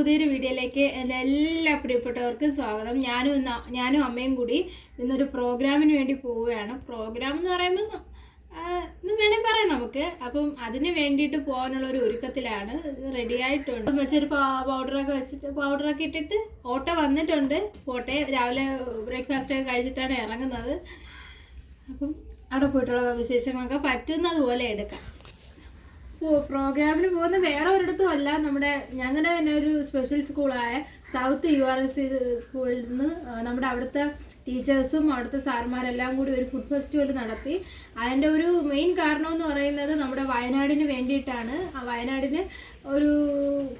പുതിയൊരു വീഡിയോയിലേക്ക് എന്റെ എല്ലാ പ്രിയപ്പെട്ടവർക്കും സ്വാഗതം. ഞാനും ഇന്ന് ഞാനും അമ്മയും കൂടി ഇന്നൊരു പ്രോഗ്രാമിന് വേണ്ടി പോവുകയാണ്. പ്രോഗ്രാം എന്ന് പറയുമ്പോൾ ഇന്ന് വേണമെങ്കിൽ പറയാം നമുക്ക്. അപ്പം അതിന് വേണ്ടിയിട്ട് പോകാനുള്ള ഒരു ഒരുക്കത്തിലാണ് റെഡി ആയിട്ടുണ്ട്. വെച്ചൊരു പൗഡറൊക്കെ വെച്ചിട്ട് പൗഡറൊക്കെ ഇട്ടിട്ട് ഓട്ടോ വന്നിട്ടുണ്ട്. പോട്ടെ രാവിലെ ബ്രേക്ക്ഫാസ്റ്റ് ഒക്കെ കഴിച്ചിട്ടാണ് ഇറങ്ങുന്നത്. അപ്പം അവിടെ പോയിട്ടുള്ള വിശേഷങ്ങളൊക്കെ പറ്റുന്നത് പോലെ എടുക്കാം. പ്രോഗ്രാമിന് പോകുന്ന വേറെ ഒരിടത്തും അല്ല. നമ്മുടെ ഞങ്ങളുടെ തന്നെ ഒരു സ്പെഷ്യൽ സ്കൂളായ സൗത്ത് യു ആർ എസ് സ്കൂളിൽ നിന്ന് നമ്മുടെ അവിടുത്തെ ടീച്ചേഴ്സും അവിടുത്തെ സാർമാരെല്ലാം കൂടി ഒരു ഫുഡ് ഫെസ്റ്റിവൽ നടത്തി. അതിന്റെ ഒരു മെയിൻ കാരണം എന്ന് പറയുന്നത് നമ്മുടെ വയനാടിന് വേണ്ടിയിട്ടാണ്. ആ വയനാടിന് ഒരു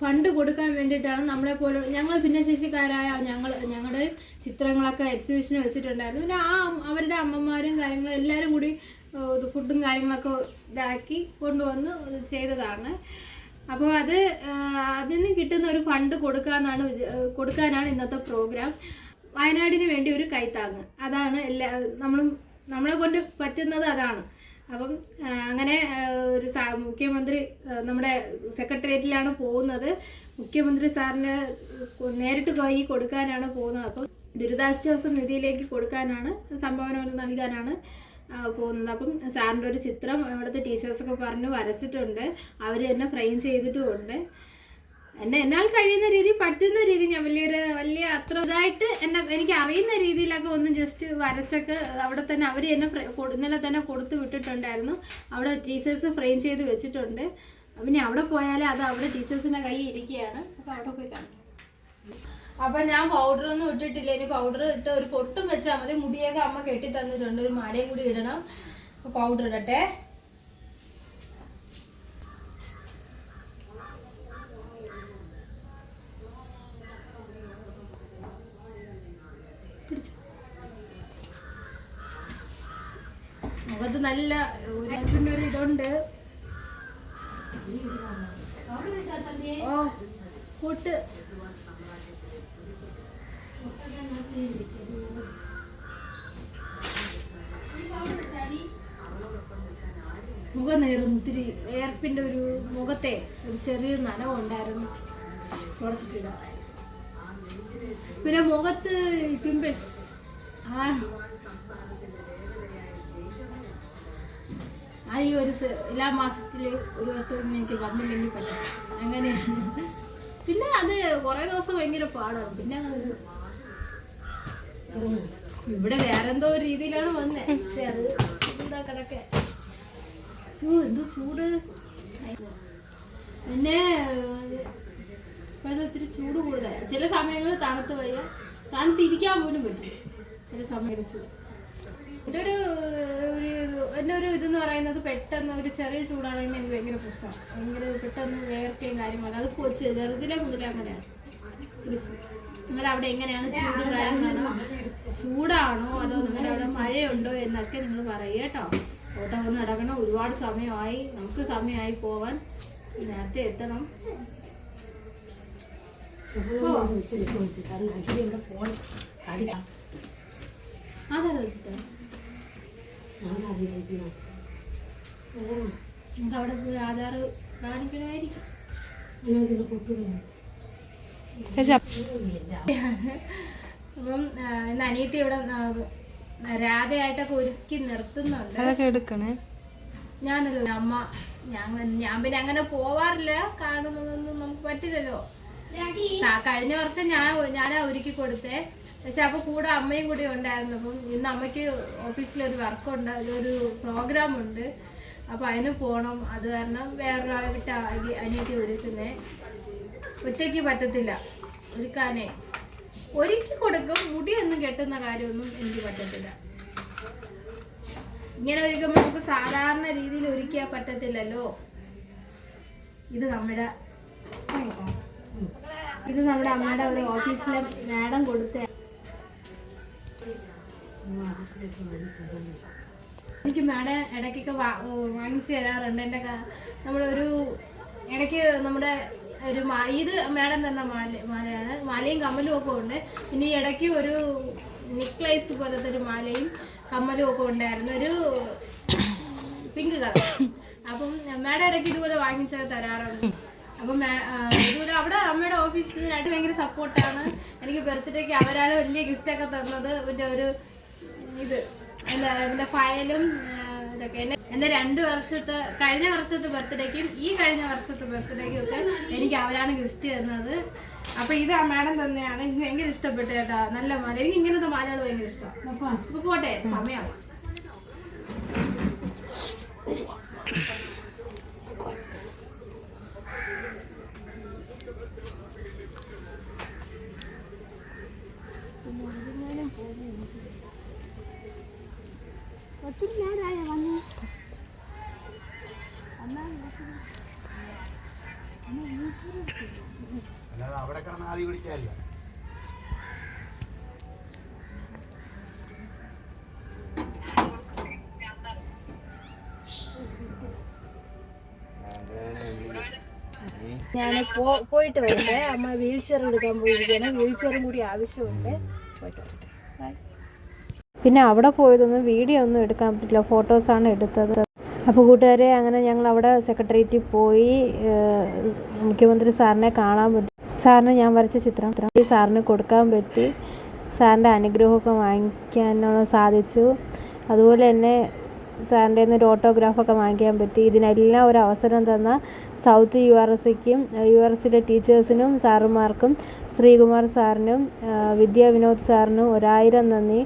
ഫണ്ട് കൊടുക്കാൻ വേണ്ടിയിട്ടാണ് നമ്മളെ പോലെ ഞങ്ങൾ ഭിന്നശേഷിക്കാരായ ഞങ്ങൾ ഞങ്ങളുടെ ചിത്രങ്ങളൊക്കെ എക്സിബിഷന് വെച്ചിട്ടുണ്ടായിരുന്നു. പിന്നെ ആ അവരുടെ അമ്മമാരും കാര്യങ്ങളും എല്ലാവരും കൂടി ഇത് ഫുഡും കാര്യങ്ങളൊക്കെ ഇതാക്കി കൊണ്ടുവന്ന് ചെയ്തതാണ്. അപ്പോൾ അത് അതിൽ നിന്ന് കിട്ടുന്ന ഒരു ഫണ്ട് കൊടുക്കാനാണ് കൊടുക്കാനാണ് ഇന്നത്തെ പ്രോഗ്രാം വയനാടിന് വേണ്ടി ഒരു കൈത്താങ്ങ്. അതാണ് എല്ലാ നമ്മളും നമ്മളെ കൊണ്ട് പറ്റുന്നത് അതാണ്. അപ്പം അങ്ങനെ ഒരു സാ മുഖ്യമന്ത്രി നമ്മുടെ സെക്രട്ടേറിയറ്റിലാണ് പോകുന്നത്. മുഖ്യമന്ത്രി സാറിന് നേരിട്ട് കൈ കൊടുക്കാനാണ് പോകുന്നത്. അപ്പം ദുരിതാശ്വാസ നിധിയിലേക്ക് കൊടുക്കാനാണ് സംഭാവന നൽകാനാണ് പോകുന്നത്. അപ്പം സാറിന്റെ ഒരു ചിത്രം ഇവിടുത്തെ ടീച്ചേഴ്സൊക്കെ പറഞ്ഞ് വരച്ചിട്ടുണ്ട്. അവർ എന്നെ ഫ്രെയിം ചെയ്തിട്ടുമുണ്ട്. എന്നെ എന്നാൽ കഴിയുന്ന രീതി പറ്റുന്ന രീതി ഞാൻ വലിയൊരു വലിയ അത്ര ഇതായിട്ട് എന്നെ എനിക്ക് അറിയുന്ന രീതിയിലൊക്കെ ഒന്ന് ജസ്റ്റ് വരച്ചൊക്കെ അവിടെ തന്നെ അവർ എന്നെ ഇന്നലെ തന്നെ കൊടുത്തു വിട്ടിട്ടുണ്ടായിരുന്നു. അവിടെ ടീച്ചേഴ്സ് ഫ്രെയിം ചെയ്ത് വെച്ചിട്ടുണ്ട്. പിന്നെ അവിടെ പോയാലേ അത് അവിടെ ടീച്ചേഴ്സിന്റെ കയ്യിൽ ഇരിക്കുകയാണ്. അപ്പോൾ അവിടെ പോയി കാണിക്കാം അപ്പം ഞാൻ പൗഡർ ഒന്നും ഇട്ടിട്ടില്ല. ഇനി പൗഡർ ഇട്ട് ഒരു പൊട്ടും വെച്ചാൽ മതി. മുടിയൊക്കെ അമ്മ കെട്ടി തന്നിട്ടുണ്ട്. ഒരു മാലയും കൂടി ഇടണം. പൗഡർ ഇടട്ടെ. മുഖത്ത് നല്ല ഒരു പിന്നെ ഒരു ഇതുണ്ട്. ഓ പൊട്ട്. മുഖം നേറുന്നു ഇത്തിരി വേർപ്പിന്റെ ഒരു മുഖത്തെ ഒരു ചെറിയ നനവുണ്ടായിരുന്നു കുറച്ചിട്ടില്ല പിന്നെ മുഖത്ത് പിമ്പിൾസ് അതാണ് ആ ഈ ഒരു എല്ലാ മാസത്തിൽ ഒരു വട്ടം എനിക്ക് വന്നില്ലെങ്കിൽ പറ്റും. അങ്ങനെയാണ്. പിന്നെ അത് കുറേ ദിവസം ഭയങ്കര പാടാണ്. പിന്നെ. ഇവിടെ വേറെന്തോ ഒരു രീതിയിലാണ് വന്നേ. പക്ഷെ അത് എന്താ ചൂട്. പിന്നെ ഇപ്പോഴത്തെ ഇത്തിരി ചൂട് കൂടുതലാണ് ചില സമയങ്ങളിൽ തണുത്ത് വയ്യ. തണുത്തിരിക്കാൻ പോലും പറ്റും ചില സമയത്ത് ചൂട്. എന്റെ ഒരു എന്റെ ഒരു ഇതെന്ന് പറയുന്നത് പെട്ടെന്ന് ഒരു ചെറിയ ചൂടാണെങ്കിൽ എനിക്ക് ഭയങ്കര പ്രശ്നമാണ്. ഭയങ്കര പെട്ടെന്ന് വേർക്കുകയും കാര്യമാണ് അത് ചെറുതിലെ മുതലേ അങ്ങനെയാണ് നിങ്ങളുടെ അവിടെ എങ്ങനെയാണ് ചൂട് കാര്യങ്ങളാണോ ചൂടാണോ അതോ നിങ്ങളുടെ അവിടെ മഴയുണ്ടോ എന്നൊക്കെ നിങ്ങൾ പറയുക കേട്ടോ. ഓട്ടം ഒന്ന് നടക്കണം. ഒരുപാട് സമയമായി. നമുക്ക് സമയമായി പോവാൻ. നേരത്തെ എത്തണം. അവിടെ പോയി ആധാർ കാണിക്കണമായിരിക്കും. അപ്പം ഇന്ന് അനിയത്തി ഇവിടെ രാധയായിട്ടൊക്കെ ഒരുക്കി നിർത്തുന്നുണ്ട്. അതൊക്കെ എടുക്കണേ? ഞാനല്ലോ അമ്മ. ഞാൻ ഞാൻ പിന്നെ അങ്ങനെ പോവാറില്ല കാണുന്നതൊന്നും നമുക്ക് പറ്റില്ലല്ലോ. കഴിഞ്ഞ വർഷം ഞാൻ ഞാനാ ഒരുക്കി കൊടുത്തേ. പക്ഷെ അപ്പൊ കൂടെ അമ്മയും കൂടി ഉണ്ടായിരുന്നു. അപ്പം ഇന്ന് അമ്മയ്ക്ക് ഓഫീസിൽ ഒരു വർക്ക് ഉണ്ട് ഒരു പ്രോഗ്രാം ഉണ്ട് അപ്പൊ അതിന് പോണം. അത് കാരണം വേറൊരാളെ വിട്ട് അനി- അനിയത്തി ഒരുക്കുന്നേ. ഒറ്റയ്ക്ക് പറ്റത്തില്ല. ഒരുക്കാനേ. ഒരുക്കി കൊടുക്കും. മുടിയൊന്നും കെട്ടുന്ന കാര്യമൊന്നും എനിക്ക് പറ്റത്തില്ല. ഇങ്ങനെ ഒരുക്കുമ്പോൾ നമുക്ക് സാധാരണ രീതിയിൽ ഒരുക്കിയാൽ പറ്റത്തില്ലല്ലോ. ഇത് നമ്മുടെ ഇത് നമ്മുടെ അമ്മയുടെ ഒരു ഓഫീസിലെ മാഡം കൊടുത്ത എനിക്ക് മാഡം ഇടയ്ക്കൊക്കെ വാങ്ങിച്ചു തരാറുണ്ട്. എന്റെ നമ്മളൊരു ഇടയ്ക്ക് നമ്മുടെ ഒരു ഇത് മാഡം തന്ന മാല മാലയാണ്. മാലയും കമ്മലും ഒക്കെ ഉണ്ട്. ഇനി ഇടയ്ക്ക് ഒരു നെക്ലൈസ് പോലത്തെ ഒരു മാലയും കമ്മലും ഒക്കെ ഉണ്ടായിരുന്നു. ഒരു പിങ്ക് കളർ അപ്പം മാഡം ഇടയ്ക്ക് ഇതുപോലെ വാങ്ങിച്ച് തരാറുണ്ട്. അപ്പം ഇതുപോലെ അവിടെ അമ്മയുടെ ഓഫീസിനായിട്ട് ഭയങ്കര സപ്പോർട്ടാണ് എനിക്ക് ബർത്ത്ഡേക്ക് അവരാണ് വലിയ ഗിഫ്റ്റ് ഒക്കെ തന്നത്. മറ്റേ ഒരു ഇത് എന്താ ഫയലും ആ, രണ്ടു വർഷത്തെ കഴിഞ്ഞ വർഷത്തെ ബർത്ത്ഡേക്കും ഈ കഴിഞ്ഞ വർഷത്തെ ബർത്ത്ഡേക്കും ഒക്കെ എനിക്ക് അവരാണ് ഗിഫ്റ്റ് തന്നത് അപ്പൊ ഇത് ആ മാഡം തന്നെയാണ് എനിക്ക് ഭയങ്കര ഇഷ്ടപ്പെട്ടു കേട്ടോ. നല്ല മാല. എനിക്ക് ഇങ്ങനത്തെ മാലകൾ ഭയങ്കര ഇഷ്ടമാണ് അപ്പൊ പോട്ടെ സമയമാണ് അല്ലാതെ അവിടെ കിടന്ന് ആദ്യം പിടിച്ചല്ല ഞാൻ പോയിട്ട് വരട്ടെ. അമ്മ വീൽ ചെയർ എടുക്കാൻ പോയിരിക്കുകയാണ്. വീൽ ചെയറും കൂടി ആവശ്യമുണ്ട്. പോയിട്ട് വരട്ടെ. പിന്നെ അവിടെ പോയതൊന്നും വീഡിയോ ഒന്നും എടുക്കാൻ പറ്റില്ല. ഫോട്ടോസാണ് എടുത്തത്. അപ്പോൾ കൂട്ടുകാരെ അങ്ങനെ ഞങ്ങൾ അവിടെ സെക്രട്ടേറിയറ്റിൽ പോയി മുഖ്യമന്ത്രി സാറിനെ കാണാൻ സാറിന് ഞാൻ വരച്ച ചിത്രം ഈ സാറിന് കൊടുക്കാൻ പറ്റി. സാറിന്റെ അനുഗ്രഹമൊക്കെ വാങ്ങിക്കാനുള്ള സാധിച്ചു. അതുപോലെ തന്നെ സാറിന്റെ ഒരു ഓട്ടോഗ്രാഫൊക്കെ വാങ്ങിക്കാൻ പറ്റി. ഇതിനെല്ലാം ഒരു അവസരം തന്ന സൗത്ത് യു ആർ എസ് സിക്കും യു ആർ എസിലെ ടീച്ചേഴ്സിനും സാറുമാർക്കും ശ്രീകുമാർ സാറിനും വിദ്യാ വിനോദ് സാറിനും ഒരായിരം നന്ദി.